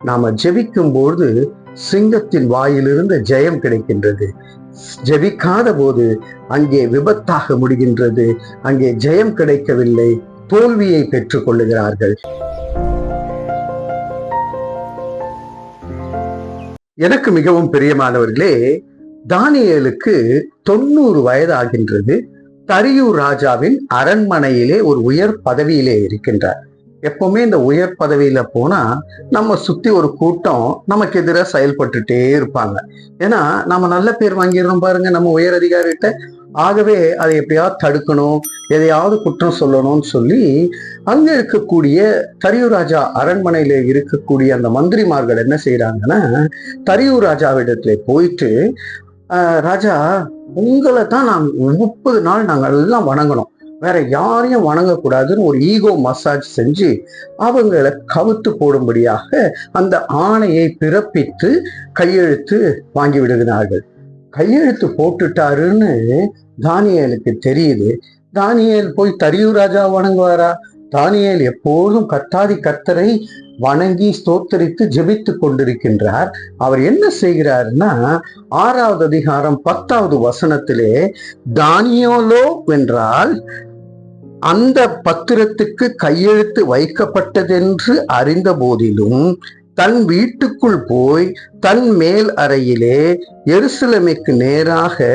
நாம ஜெபிக்கும் போது சிங்கத்தின் வாயிலிருந்து ஜெயம் கிடைக்கின்றது. ஜெபிக்காத போது அங்கே விபத்தாக முடிகின்றது. அங்கே ஜெயம் கிடைக்கவில்லை. தோல்வியை பெற்றுக் கொள்ளுகிறார்கள். எனக்கு மிகவும் பிரியமானவர்களே தானியலுக்கு தொண்ணூறு வயது ஆகின்றது தரியூர் ராஜாவின் அரண்மனையிலே ஒரு உயர் பதவியிலே இருக்கின்றார். எப்பவுமே இந்த உயர் பதவியில போனா நம்ம சுத்தி ஒரு கூட்டம் நமக்கு எதிராக செயல்பட்டுட்டே இருப்பாங்க. ஏன்னா நம்ம நல்ல பேர் வாங்கிடுறோம் பாருங்க நம்ம உயர் அதிகாரிகிட்ட. ஆகவே அதை எப்படியாவது தடுக்கணும் எதையாவது குற்றம் சொல்லணும்னு சொல்லி அங்க இருக்கக்கூடிய தரியூர் ராஜா அரண்மனையில இருக்கக்கூடிய அந்த மந்திரிமார்கள் என்ன செய்யறாங்கன்னா தரியூர் ராஜாவிடத்துல போயிட்டு ராஜா உங்களை தான் நாங்கள் முப்பது நாள் நாங்கள் எல்லாம் வணங்கணும். வேற யாரையும் வணங்கக்கூடாதுன்னு ஒரு ஈகோ மசாஜ் செஞ்சு அவங்கள கவுத்து போடும்படியாக அந்த ஆணையை பிறப்பித்து கையெழுத்து வாங்கி விடுகிறார்கள். கையெழுத்து போட்டுட்டாருன்னு தானியலுக்கு தெரியுது. தானியல் போய் தரியூர் ராஜா வணங்குவாரா? தானியல் எப்போதும் கத்தாதி கத்தரை வணங்கி ஸ்தோத்தரித்து ஜெபித்து கொண்டிருக்கின்றார். அவர் என்ன செய்கிறார்னா ஆறாவது அதிகாரம் பத்தாவது வசனத்திலே தானியோலோ வென்றால் அந்த பத்திரத்துக்கு கையெழுத்து வைக்கப்பட்டதென்று அறிந்த போதிலும் தன் வீட்டுக்குள் போய் தன் மேல் அறையிலே எருசலமைக்கு நேராக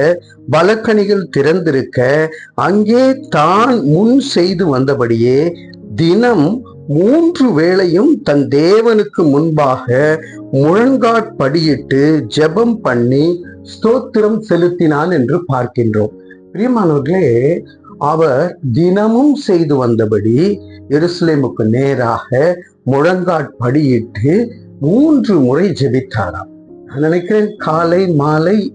பலக்கணிகள் திறந்திருக்க அங்கே தான் முன் செய்து வந்தபடியே தினம் மூன்று வேளையும் தன் தேவனுக்கு முன்பாக முழங்காட்படியிட்டு ஜெபம் பண்ணி ஸ்தோத்திரம் செலுத்தினான் என்று பார்க்கின்றோம். பிரியமானவர்களே அவர் தினமும் செய்து வந்தபடி எருசலேமுக்கு நேராக முழங்காட்படியிட்டு மூன்று முறை ஜெபித்தாராம். நான் நினைக்கிறேன் காலை மாலை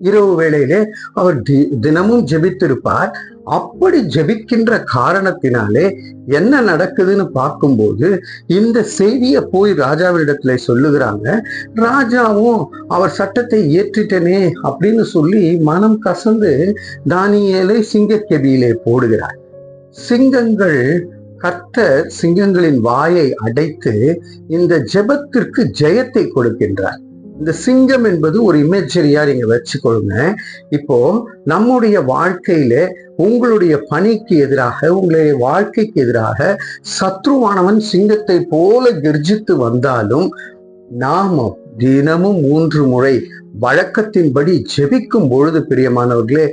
இரவு வேளையிலே அவர் தினமும் ஜெபித்திருப்பார். அப்படி ஜெபிக்கின்ற காரணத்தினாலே என்ன நடக்குதுன்னு பார்க்கும்போது இந்த செய்தியை போய் ராஜாவிடத்துல சொல்லுகிறாங்க. ராஜாவும் அவர் சட்டத்தை ஏற்றிட்டனே அப்படின்னு சொல்லி மனம் கசந்து தானியலை சிங்கக்கெபியிலே போடுகிறார். சிங்கங்கள் கர்த்தர் சிங்கங்களின் வாயை அடைத்து இந்த ஜெபத்திற்கு ஜெயத்தை கொடுக்கின்றார். இந்த சிங்கம் என்பது ஒரு இமேஜரியா நீங்க வச்சுக்கொள்ளுங்க. இப்போ நம்முடைய வாழ்க்கையில உங்களுடைய பணிக்கு எதிராக உங்களுடைய வாழ்க்கைக்கு எதிராக சத்ருவானவன் சிங்கத்தை போல கர்ஜித்து வந்தாலும் நாம தினமும் மூன்று முறை வழக்கத்தின்படி ஜெபிக்கும் பொழுது பிரியமானவர்களே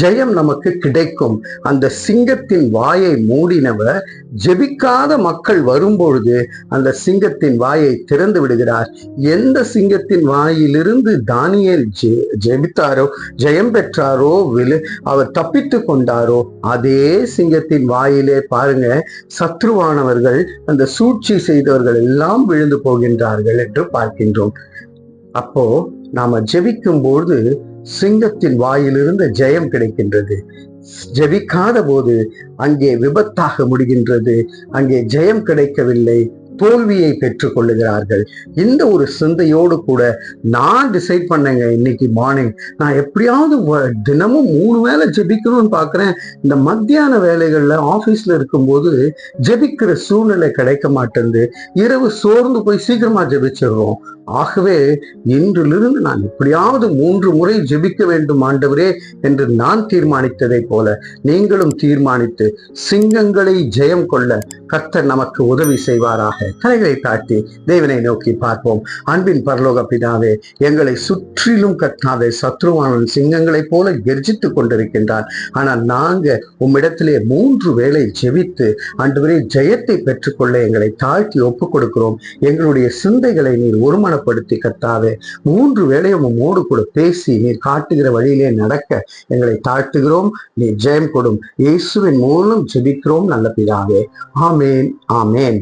ஜெயம் நமக்கு கிடைக்கும். அந்த சிங்கத்தின் வாயை மூடினவர் ஜெபிக்காத மக்கள் வரும்பொழுது அந்த சிங்கத்தின் வாயை திறந்து விடுகிறார். எந்த சிங்கத்தின் வாயிலிருந்து தானியல் ஜெ- ஜெபித்தாரோ ஜெயம் பெற்றாரோ விழு அவர் தப்பித்து கொண்டாரோ அதே சிங்கத்தின் வாயிலே பாருங்க சத்ருவானவர்கள் அந்த சூழ்ச்சி செய்தவர்கள் எல்லாம் விழுந்து போகின்றார்கள் என்று பார்க்கின்றோம். அப்போ நாம ஜெபிக்கும் பொழுது சிங்கத்தின் வாயிலிருந்து ஜெயம் கிடைக்கின்றது. ஜெபிக்காத போது அங்கே விபத்தாக முடிகின்றது. அங்கே ஜெயம் கிடைக்கவில்லை. தோல்வியை பெற்றுக் கொள்ளுகிறார்கள். இந்த ஒரு சிந்தையோடு கூட நான் டிசைட் பண்ணேங்க இன்னைக்கு மார்னிங் நான் எப்படியாவது தினமும் மூணு வேளை ஜெபிக்கணும்னு பாக்குறேன். இந்த மத்தியான வேலைகள்ல ஆபீஸ்ல இருக்கும்போது ஜெபிக்கிற சூழ்நிலை கிடைக்க மாட்டேங்குது. இரவு சோர்ந்து போய் சீக்கிரமா ஜெபிச்சிடுறோம். ஆகவே இன்றிலிருந்து நான் எப்படியாவது மூன்று முறை ஜெபிக்க வேண்டும் ஆண்டவரே என்று நான் தீர்மானித்ததை போல நீங்களும் தீர்மானித்து சிங்கங்களை ஜெயம் கொள்ள கர்த்தர் நமக்கு உதவி செய்வாராக. கலைகளை தாட்டி தேவனை நோக்கி பார்ப்போம். அன்பின் பரலோக பிதாவே எங்களை சுற்றிலும் கத்தாவே சத்ருவானன் சிங்கங்களைப் போல கெர்ஜித்து கொண்டிருக்கின்றான். ஆனால் நாங்க உம்மிடத்திலே மூன்று வேளை ஜெபித்து அன்றுவரே ஜெயத்தை பெற்றுக்கொள்ள எங்களை தாழ்த்தி ஒப்புக் கொடுக்கிறோம் எங்களுடைய சிந்தைகளை நீர் ஒருமனப்படுத்தி கத்தாவே மூன்று வேளையும் உம்மோடு கூட பேசி நீர் காட்டுகிற வழியிலே நடக்க எங்களை தாழ்த்துகிறோம். நீர் ஜெயம் கொடும். இயேசுவின் மூலம் ஜெபிக்கிறோம் நல்ல பிதாவே. ஆமேன் ஆமேன்.